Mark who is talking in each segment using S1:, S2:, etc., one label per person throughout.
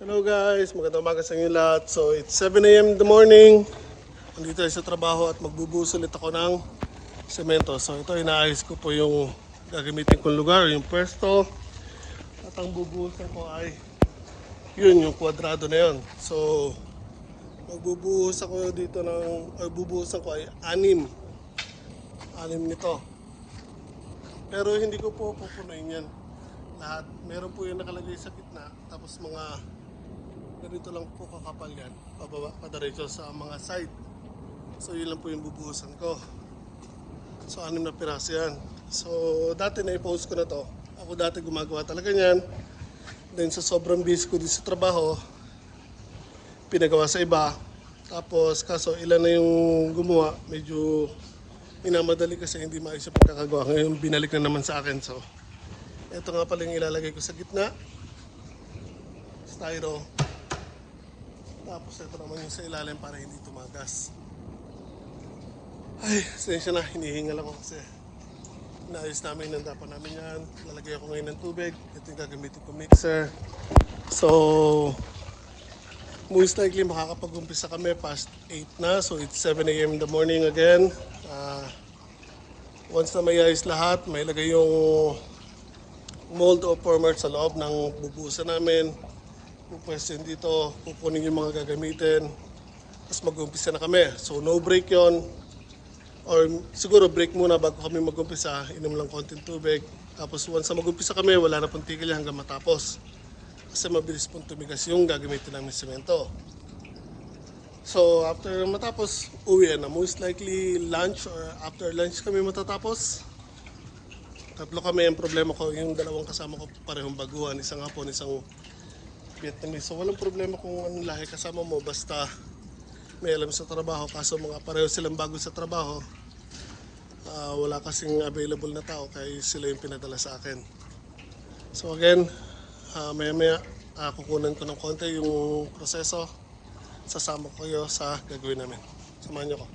S1: Hello guys, magandang umaga sa inyo lahat. So it's 7 a.m. in the morning. Nandito tayo sa trabaho at magbubuhos ulit ako ng semento. So ito inaayos ko po yung gagamitin kong lugar, yung pwesto. At ang bubuhusan ko ay yun, yung kwadrado na yun. So magbubuhos ako dito ng, or bubuhusan ko ay anim. Anim nito. Pero hindi ko po pupunuin yan. Lahat. Meron po yung nakalagay sa gitna. Tapos mga ganito lang po kakapal yan. Pababa, padaretso sa mga side. So yun lang po yung bubuhusan ko. So anim na piraso yan. So dati na-post ko na to. Ako dati gumagawa talaga niyan. Then sa sobrang busy ko din sa trabaho, pinagawa sa iba. Tapos kaso ilan na yung gumawa, medyo minamadali kasi hindi maayos yung pagkakagawa. Ngayon binalik na naman sa akin. So ito nga pala yung ilalagay ko sa gitna. Styro. Tapos ito naman yung sa ilalim para hindi tumagas. Ay, sensya na. Hinihingal ako kasi naayos namin ng dapat namin yan. Lalagay ako ngayon ng tubig. Ito yung gagamitin ko mixer. So, most likely makakapag-umpisa kami past 8 na. So, it's 7 a.m. in the morning again. Ah, once na may ayos lahat, may lagay yung mold o former sa loob ng bubusan namin. Pupwesto yun dito, kukunin yung mga gagamitin. Tapos mag-umpisa na kami. So no break yon Or siguro break muna bago kami mag-umpisa. Inom lang konting tubig. Tapos once na mag-umpisa kami, wala na pong tigil hanggang matapos. Kasi mabilis pong tumigas yung gagamitin namin semento. So after matapos, uwi na. Most likely lunch or after lunch kami matatapos. Tatlo kami ang problema ko, yung dalawang kasama ko parehong baguhan, isang hapon, isang Vietnamese. So walang problema kung anong lahi kasama mo, basta may alam sa trabaho. Kaso mga pareho silang bago sa trabaho, ah, wala kasing available na tao, kaya sila yung pinadala sa akin. So again, uh, maya maya ah, kukunan ko ng konti yung proseso. Sasama ko kayo sa gagawin namin. Samahan niyo ko.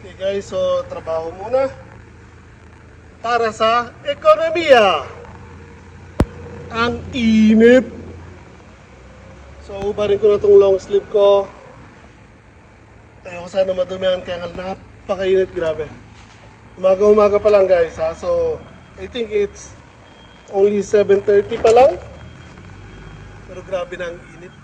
S1: Okay guys, so trabaho muna para sa ekonomiya. Ang init. So, ubarin ko na itong long sleeve ko. Ayoko sana madumihan kaya napakainit, grabe. Umaga-umaga pa lang guys ha. So, I think it's only 7.30 pa lang. Pero grabe na ang init.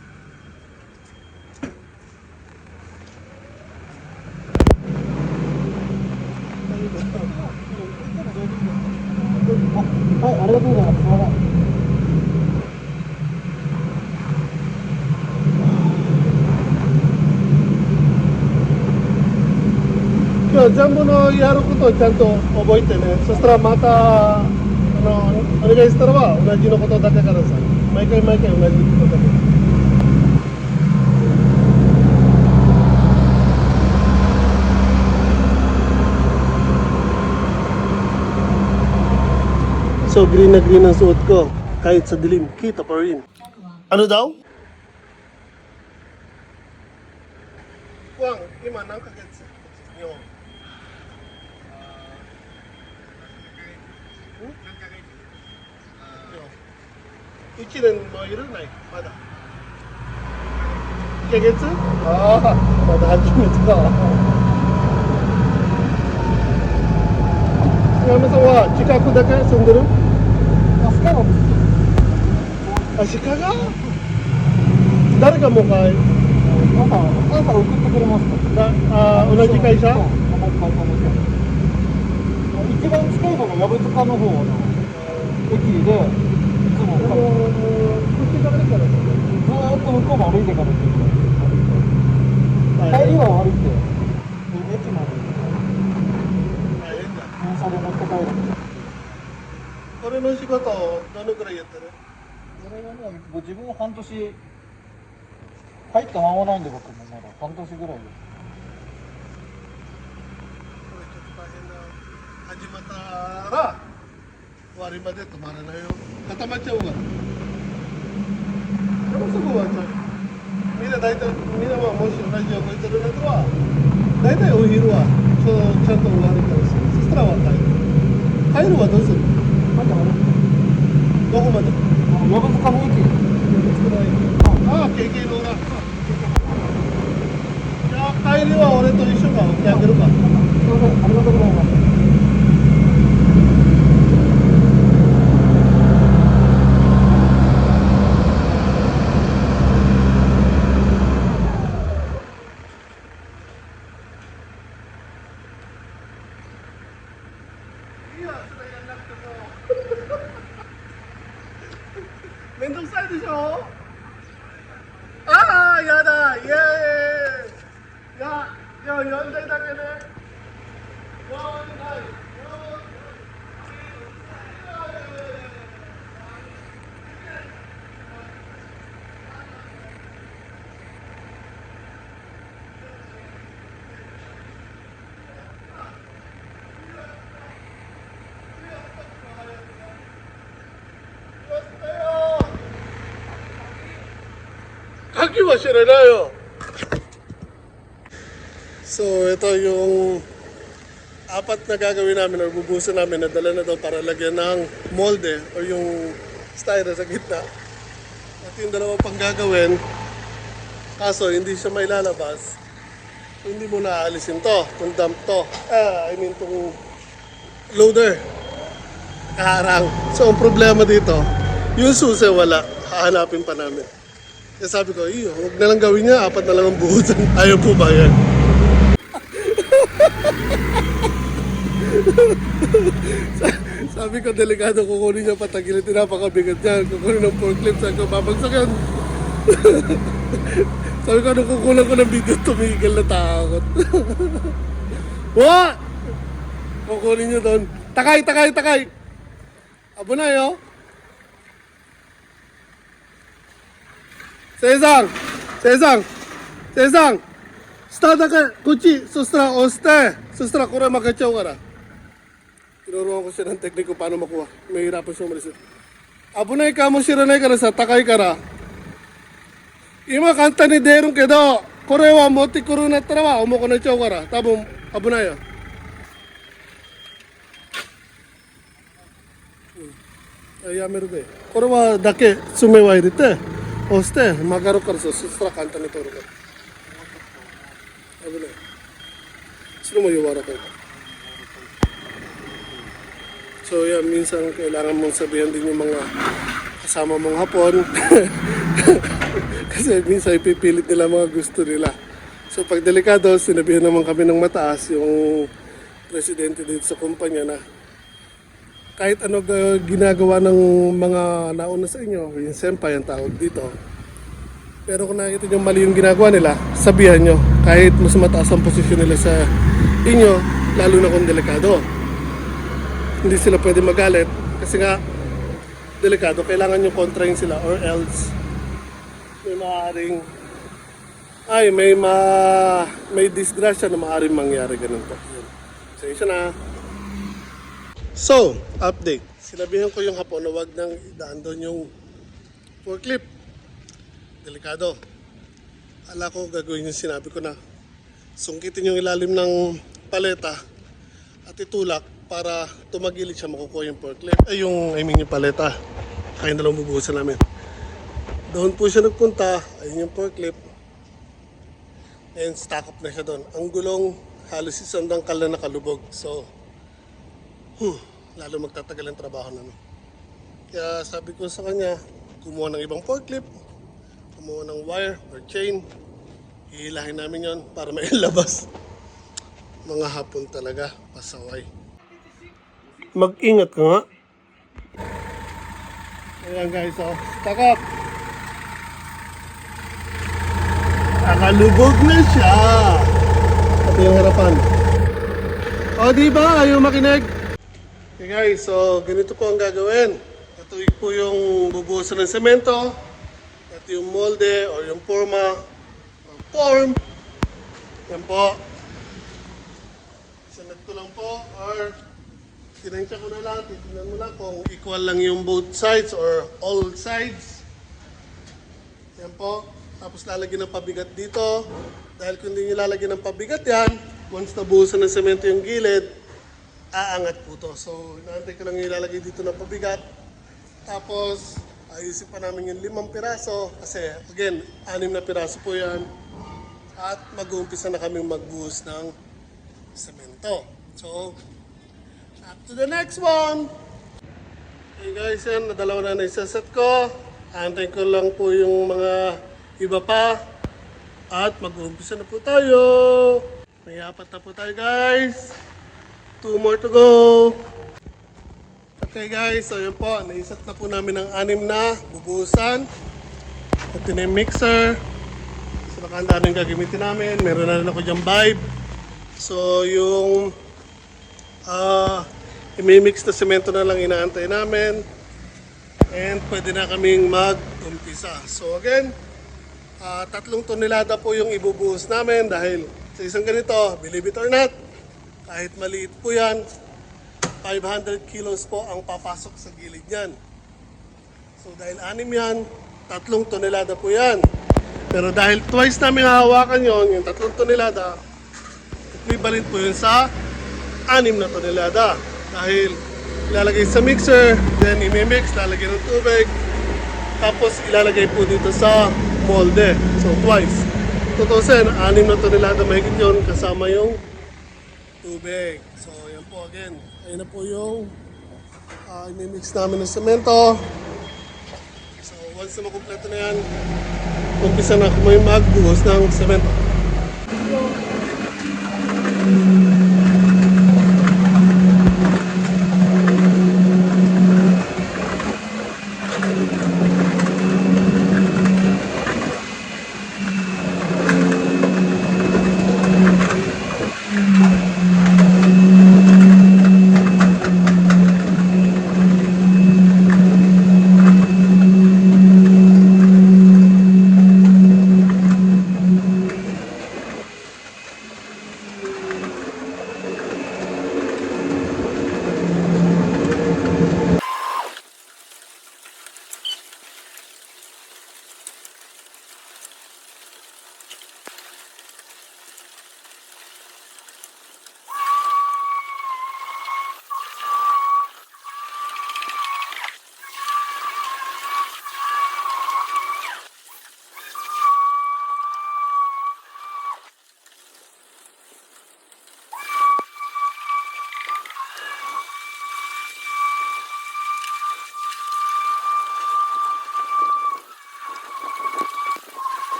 S1: Kaya dyan mo no yaro ko to, dyan to, oboite ne. So, stra mata, ano, ano guys, tara ba? Unaji no koto dake kara sa.毎回毎回同じことだけ。So green na green ang suot ko. Kahit sa dilim, kita pa rin. Ano daw? Kuwang, ima nang kagets. Yo. 1年もいるないまだ1ヶ月ああまだ初めてか山さん。は近くだけ住ん。でるあ鹿が誰がもうかい
S2: 朝、朝送ってくれますか
S1: あ同じ会社
S2: 同じ会社一番近いのが藪塚の方の駅で、いつもず
S1: あの口がれから
S2: ーっと向こうまで歩いていかないといけない。帰りは歩いて、駅まで電車で持って帰る。
S1: これの仕事どのくらいやってる？
S2: これがね、もう自分も半年、入ったままないんで僕もまだ半年ぐらいです。
S1: これちょっと大変だ始まったら終わりまで止まらないよ。固まっちゃうからでもすぐ終わっちゃうみんな大体みんなはもし同じ横にいてるんだったら大体お昼はちょちゃんと終わるからそしたらは帰る帰るはどうする？
S2: まだ
S1: どこまで？
S2: あの藪塚の駅
S1: ああ、経験の裏。じゃあ、帰りは俺と一緒か、送ってあげるか。
S2: ありがとうございます
S1: 드셔. 아, 야다, 예. 야, 야, 연대 당해네. 연대. Yo. So, ito yung apat na gagawin namin or bubusan namin na dala na daw para lagyan ng molde o yung styro sa gitna. At yung dalawa pang gagawin, kaso hindi siya may lalabas. Hindi mo naaalisin to, itong dump to. Ah, I mean, itong loader. Kaharang. So, ang problema dito, yung susi wala. Hahanapin pa namin. Kaya sabi ko, iyo, huwag na lang gawin niya, apat na lang ang buhusan. Ayaw po ba yan? sabi ko, delikado kukunin niya patagilid. Napakabigat niya. Kukunin ng forklift. Sabi ko, babagsak yan. sabi ko, nung kukunan ko ng video, tumigil na takot. Wa! Kukunin niya doon. Takay, takay, takay! Abo na yo. 生産生産生産下だけこっちそしたら押してそしたらこれ負けちゃうからいろいろおしゃれなテクニックパナマまくわメイラップションです危ないかもしれないからさ高いから今簡単に出るけどこれは持ってくるんだったらは重くなっちゃうから多分危ないよ、うん、やめるでこれはだけ爪は入れて Oste, magaru karso, sustra kanta ni toruga. Abuna. Sino mo yuwara ko? So yan, minsan kailangan mong sabihan din yung mga kasama mong hapon. Kasi minsan ipipilit nila mga gusto nila. So pag delikado, sinabihan naman kami ng mataas yung presidente dito sa kumpanya na kahit ano ga- ginagawa ng mga nauna sa inyo, yung senpai ang tawag dito. Pero kung nakikita nyo mali yung ginagawa nila, sabihan nyo. Kahit mas mataas ang posisyon nila sa inyo, lalo na kung delikado hindi sila pwede magalit kasi nga delikado kailangan yung kontrahin sila or else may maaaring ay may ma may disgrasya na maaaring mangyari ganun po so isa na so update sinabihan ko yung hapon na wag nang idaan doon yung forklift delikado ala ko gagawin yung sinabi ko na sungkitin yung ilalim ng paleta at itulak para tumagilid siya makukuha yung forklift. Ay, yung, I mean, yung paleta. Kaya na lang bubuhusan namin. Doon po siya nagpunta. Ayun yung forklift. And stock up na siya doon. Ang gulong, halos isang dangkal na nakalubog. So, hmm, lalo magtatagal ang trabaho namin. Kaya sabi ko sa kanya, kumuha ng ibang forklift, kumuha ng wire or chain, hihilahin namin yon para mailabas. Mga hapon talaga, pasaway. Mag-ingat ka nga. Ayan guys, oh. Up. Nakalubog na siya. Ito yung harapan. O, di ba? Ayaw makinig. Okay guys, so ganito po ang gagawin. Ito po yung bubuhusan ng semento. Ito yung molde or yung forma or form. Yan po. Sunod ko lang po or Tinansya ko na lang, titignan mo lang kung equal lang yung both sides or all sides. Yan po. Tapos lalagyan ng pabigat dito. Dahil kung hindi nyo lalagyan ng pabigat yan, once nabuhusan ng semento yung gilid, aangat po to. So, inaantay ko lang ilalagay dito ng pabigat. Tapos, ayusin pa namin yung limang piraso. Kasi, again, anim na piraso po yan. At mag-uumpisa na kaming magbuhos ng semento. So, up to the next one! Okay guys, yan, nadalawa na na isaset ko. Antay ko lang po yung mga iba pa. At mag-uumpisa na po tayo. May apat na po tayo guys. Two more to go. Okay guys, so yun po, naisat na po namin ang anim na bubuhusan. Ito na yung mixer. So nakahanda na yung gagamitin namin. Meron na rin ako dyan vibe. So yung ah imimix na semento na lang inaantay namin. And pwede na kaming mag-umpisa. So again, ah, tatlong tonelada po yung ibubuhos namin dahil sa isang ganito, believe it or not, kahit maliit po yan, 500 kilos po ang papasok sa gilid niyan. So dahil anim yan, tatlong tonelada po yan. Pero dahil twice namin hahawakan yon, yung tatlong tonelada, equivalent po yun sa anim na tonelada. Dahil ilalagay sa mixer, then imimix, lalagay ng tubig, tapos ilalagay po dito sa molde. So twice. Tutusin, anim na tonelada mahigit yun kasama yung tubig. So yan po again. Ayun na po yung uh, imimix namin ng semento. So once na makumpleto na yan, umpisa na kami magbuhos ng semento.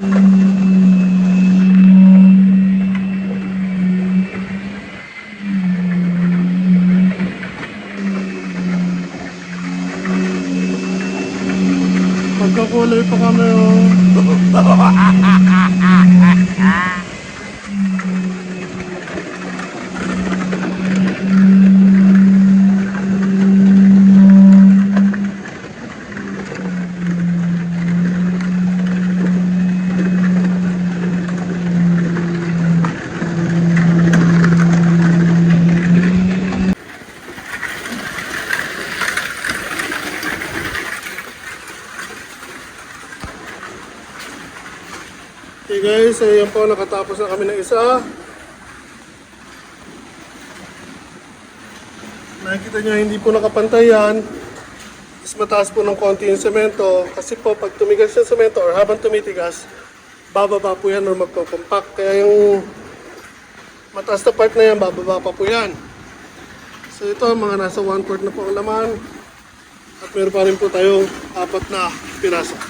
S1: Magkakulay pa kami oh. Okay guys, nakatapos na kami ng isa. Nakikita nyo, hindi po nakapantay yan. Mas mataas po ng konti yung semento. Kasi po, pag tumigas yung semento or habang tumitigas, bababa po yan or magpapampact. Kaya yung mataas na part na yan, bababa pa po yan. So ito, mga nasa 1 quart na po ang laman. At meron pa rin po tayong apat na piraso.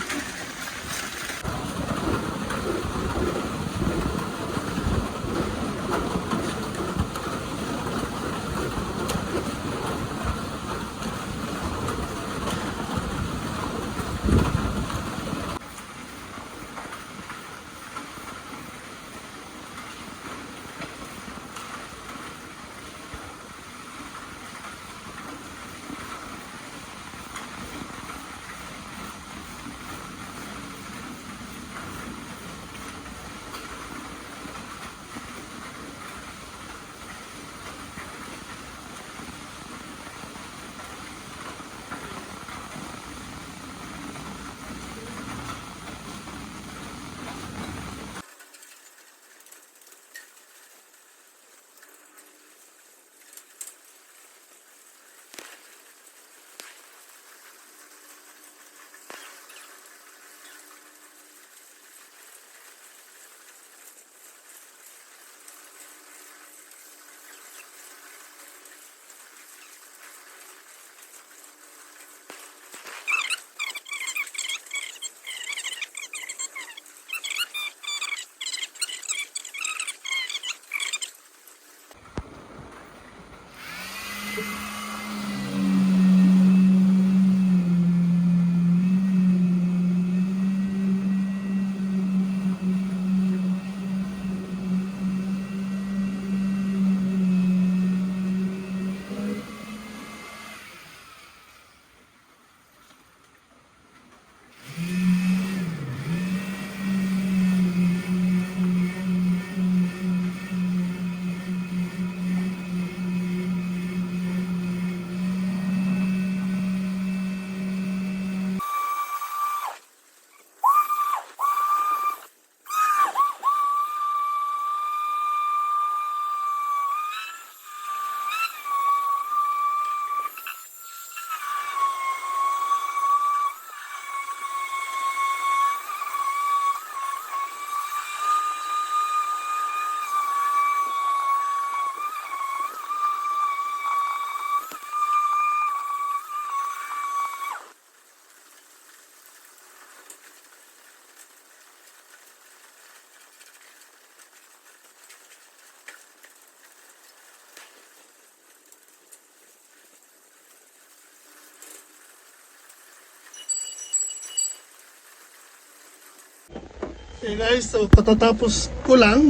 S1: Okay guys, so patatapos ko lang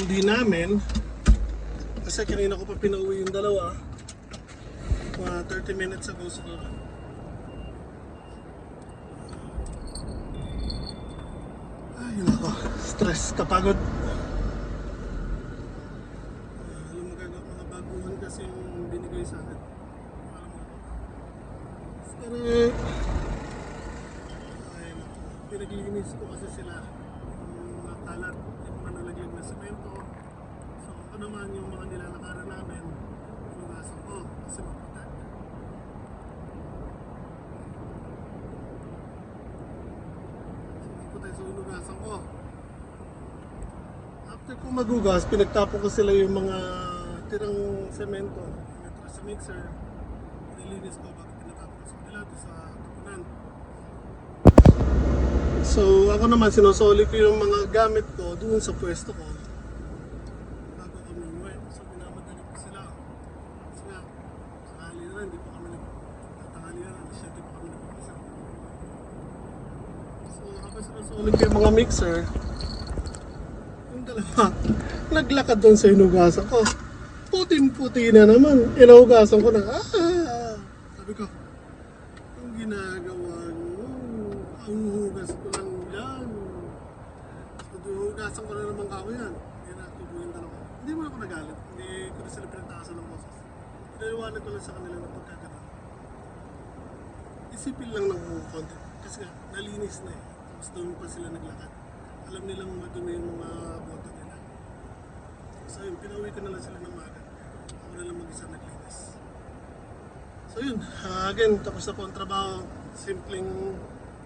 S1: hindi namin kasi kanina ko pa pinauwi yung dalawa. Mga 30 minutes ago siguro ay nako stress kapagod Ah, alam mo gagawin mga baguhan kasi yung binigay sa akin alam mo pero ay nako ko kasi sila yung mga kalat yung mga nalagyan na semento so ako naman yung mga nilalakaran namin lugasan ko kasi maputak so putak so inugasan ko after ko magugas pinagtapon ko sila yung mga tirang semento pinatras sa mixer nilinis ko bago pinatapon ko sa kanila doon sa tapunan So ako naman sinusoli ko yung mga gamit ko doon sa pwesto ko bago kami umuwi. So minamadali ko sila. Kasi nga, sakali na hindi pa kami nagtatangali na, alas 7 pa kami nagpapasa. So habang sinusoli ko yung mga mixer, yung dalawa, naglakad doon sa inugasan ko. Puting-puti na naman. Inugasan ko na, ah! Sabi ko, ang ginagawa nyo, ang hugas ko lang yan. So, hugasan ko na naman kako yan. Hindi na tubo yung dalawa. Hindi mo ako nagalit. Hindi ko na sila pinagtaasan ng boses. Pinaliwanag ko lang sa kanila na pagkagano'n. Isipin lang ng konti. Kasi nalinis na eh. Tapos doon pa sila naglakad. Alam nilang madumi yung mga boto nila. So yun, pinauwi ko na lang sila ng maga. Ako na lang mag-isa naglinis. So yun, ah, again, tapos na po ang trabaho. Simpleng,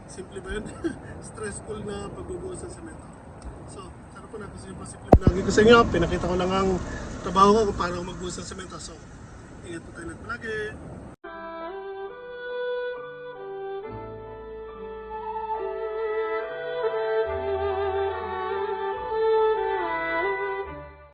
S1: simple ba yun? Stressful na pagbubuhos ng semento. So, sana po na kasi yung simple lagi ko sa inyo. Pinakita ko lang ang trabaho ko kung paano ako magbuhos ng semento. So, ingat po tayo lahat palagi.